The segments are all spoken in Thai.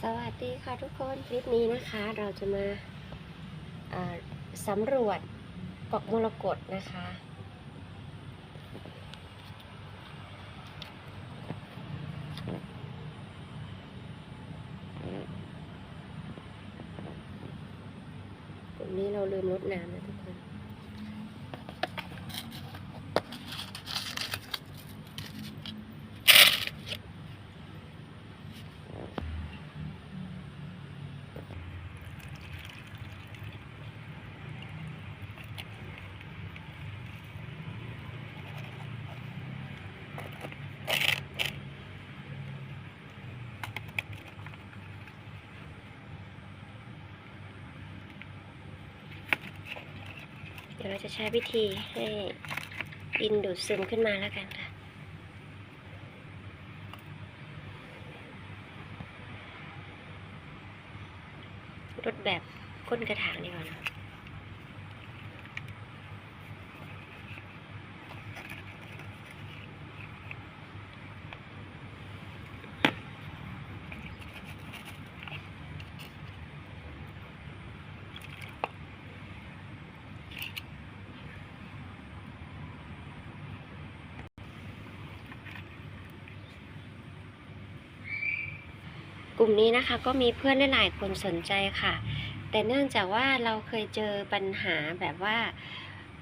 สวัสดีค่ะทุกคนคลิปนี้นะคะเราจะมาาสำรวจเกาะมรกตนะคะ กลุ่มนี้เราลืมรดน้ำนะทุกคน เดี๋ยวเราจะใช้วิธีให้ดินดูดซึมขึ้นมาแล้วกันค่ะรดแบบก้นกระถางดีกว่านะ ลุ่มนี้นะคะก็มีเพื่อนหลายคนสนใจค่ะ แต่เนื่องจากว่าเราเคยเจอปัญหาแบบว่า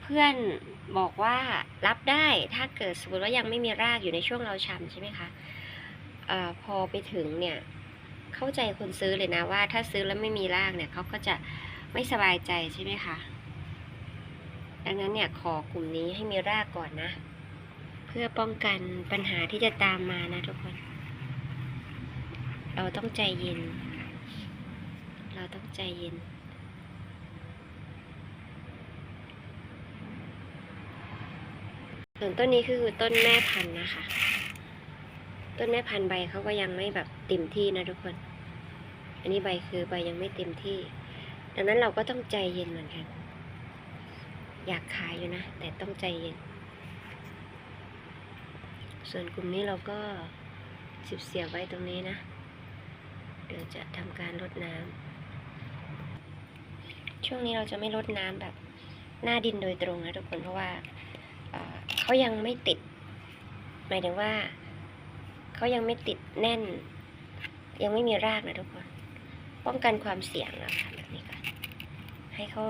เพื่อนบอกว่ารับได้ถ้าเกิดสมมติว่ายังไม่มีรากอยู่ในช่วงเราช้ำใช่ไหมคะออพอไปถึงเนี่ยเข้าใจคนซื้อเลยนะว่าถ้าซื้อแล้วไม่มีรากเนี่ยเขาก็จะไม่สบายใจใช่ไหมคะดังนั้นเนี่ยขอกลุ่มนี้ให้มีรากก่อนนะ เพื่อป้องกันปัญหาที่จะตามมานะทุกคน เราต้องใจเย็น เราต้องใจเย็น ส่วนต้นนี้คือต้นแม่พันธุ์นะคะ ต้นแม่พันธุ์ใบเขาก็ยังไม่แบบเต็มที่นะทุกคน อันนี้ใบคือใบยังไม่เต็มที่ ดังนั้นเราก็ต้องใจเย็นเหมือนกัน อยากขายอยู่นะ แต่ต้องใจเย็น ส่วนกลุ่มนี้เราก็สิบเสียบไว้ตรงนี้นะ เดี๋ยวจะทำการรดน้ำช่วงนี้เราจะไม่รดน้ำแบบหน้าดินโดยตรงนะทุกคนเพราะว่าเเขายังไม่ติด หมายถึงว่าเขายังไม่ติดแน่น ยังไม่มีรากนะทุกคน ป้องกันความเสี่ยงนะคะแบบนี้ก่อนให้เขา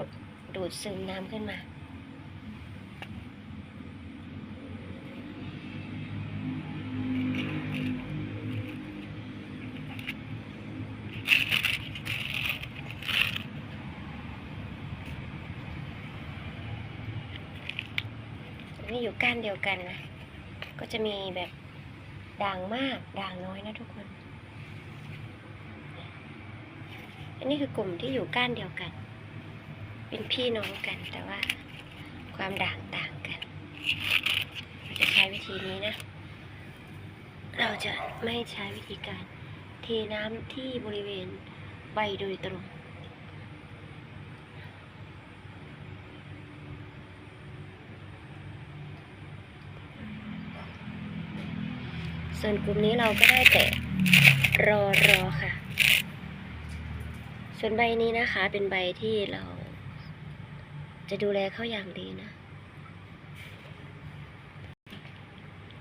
ดูดซึมน้ำขึ้นมา นี่อยู่ก้านเดียวกันนะ ก็จะมีแบบด่างมากด่างน้อยนะทุกคน อันนี้คือกลุ่มที่อยู่ก้านเดียวกัน เป็นพี่น้องกันแต่ว่าความด่างต่างกัน เราจะใช้วิธีนี้นะ เราจะไม่ใช้วิธีการเทน้ำที่บริเวณใบโดยตรง ส่วนกลุ่มนี้เราก็ได้แต่รอรอค่ะ ส่วนใบนี้นะคะเป็นใบที่เราจะดูแลเขาอย่างดีนะ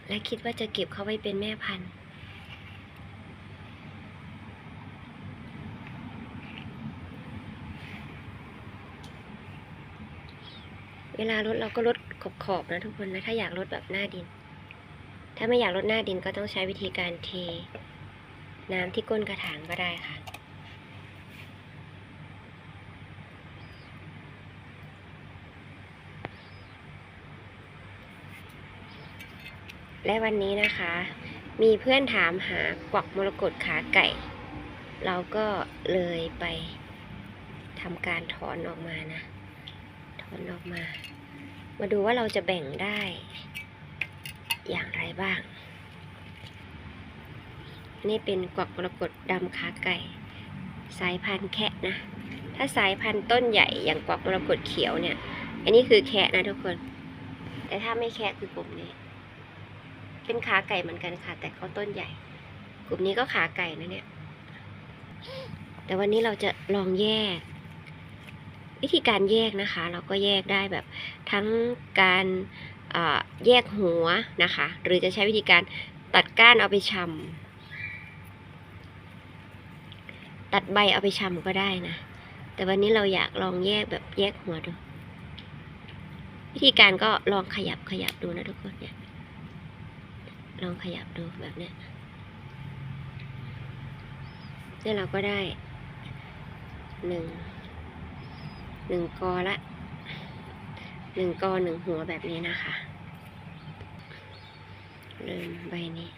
และคิดว่าจะเก็บเขาไว้เป็นแม่พันธุ์เวลาลดเราก็ลดขอบๆนะทุกคนนะถ้าอยากลดแบบหน้าดิน ถ้าไม่อยากลดหน้าดินก็ต้องใช้วิธีการเทน้ำที่ก้นกระถางก็ได้ค่ะ และวันนี้นะคะ มีเพื่อนถามหากวักมรกตขาไก่ เราก็เลยไปทำการถอนออกมานะ ถอนออกมา มาดูว่าเราจะแบ่งได้ บ้าง นี่เป็นกวักมรกตดำขาไก่ สายพันธุ์แคะนะ ถ้าสายพันธุ์ต้นใหญ่อย่างกวักมรกตเขียวเนี่ย อันนี้คือแคะนะทุกคน แต่ถ้าไม่แคะคือกลุ่มนี้ เป็นขาไก่เหมือนกันค่ะ แต่เขาต้นใหญ่ กลุ่มนี้ก็ขาไก่นะเนี่ย แต่วันนี้เราจะลองแยกวิธีการแยกนะคะ เราก็แยกได้แบบทั้งการ แยกหัวนะคะ หรือจะใช้วิธีการตัดก้านเอาไปชำตัดใบเอาไปชำก็ได้นะ แต่วันนี้เราอยากลองแยกแบบแยกหัวดู วิธีการก็ลองขยับขยับดูนะทุกคนเนี่ย ลองขยับดูแบบเนี้ยเนี่ยเราก็ได้หนึ่งหนึ่งกอละ หนึ่งกอหนึ่งหัวแบบนี้นะคะเริ่มใบนี้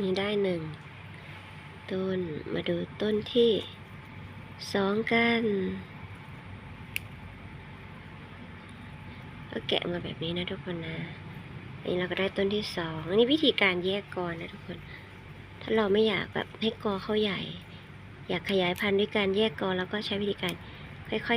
นี่ได้หนึ่งต้นมาดูต้นที่สองกันก็แกะมาแบบนี้นะทุกคนนะอันนี้เราก็ได้ต้นที่สองนนี้วิธีการแยกกอนะทุกคน ถ้าเราไม่อยากแบบให้กอเขาใหญ่ อยากขยายพันธุ์ด้วยการแยกกอแล้วก็ใช้วิธีการค่อย